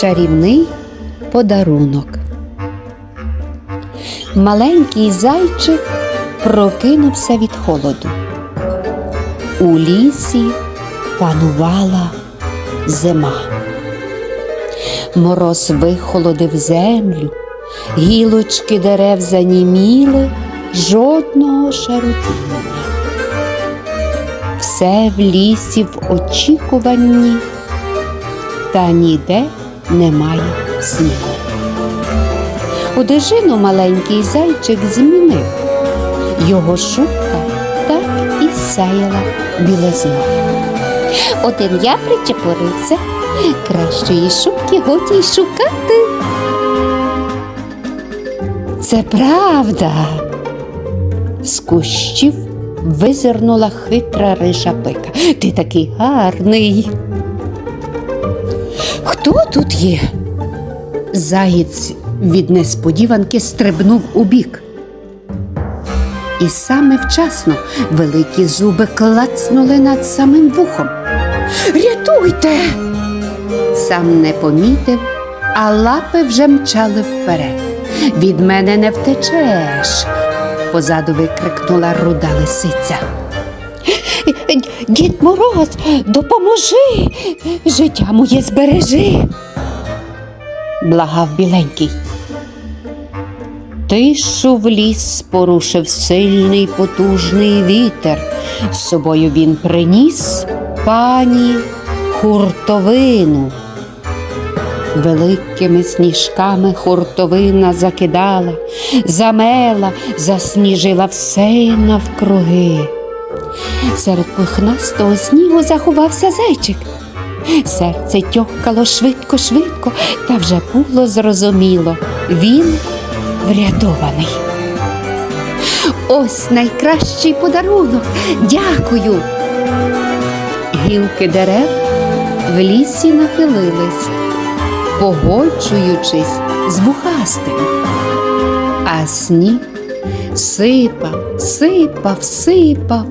Чарівний подарунок. Маленький зайчик прокинувся від холоду. У лісі панувала зима. Мороз вихолодив землю, гілочки дерев заніміли, жодного шарутіння. Все в лісі в очікуванні, та ніде немає снігу. Одежину маленький зайчик змінив, його шубка так і сяяла білизною. Один я причепурився, кращої шубки годі й шукати. Це правда. З кущів визирнула хитра риша пика. Ти такий гарний. Хто тут є? Заєць від несподіванки стрибнув у бік. І саме вчасно великі зуби клацнули над самим вухом. Рятуйте! Сам не помітив, а лапи вже мчали вперед. Від мене не втечеш, позаду викрикнула руда лисиця. Дід Мороз, допоможи, життя моє збережи, благав біленький. Тишу в ліс порушив сильний потужний вітер. З собою він приніс пані хуртовину. Великими сніжками хуртовина закидала, замела, засніжила все навкруги. Серед пухнастого снігу заховався зайчик. Серце тьохкало швидко, швидко, та вже було зрозуміло. Він врятований. Ось найкращий подарунок. Дякую. Гілки дерев в лісі нахилились, погоджуючись з вухастим. А сніг сипав, сипав, сипав,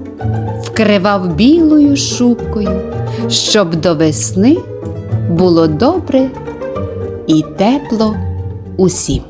вкривав білою шубкою, щоб до весни було добре і тепло усім.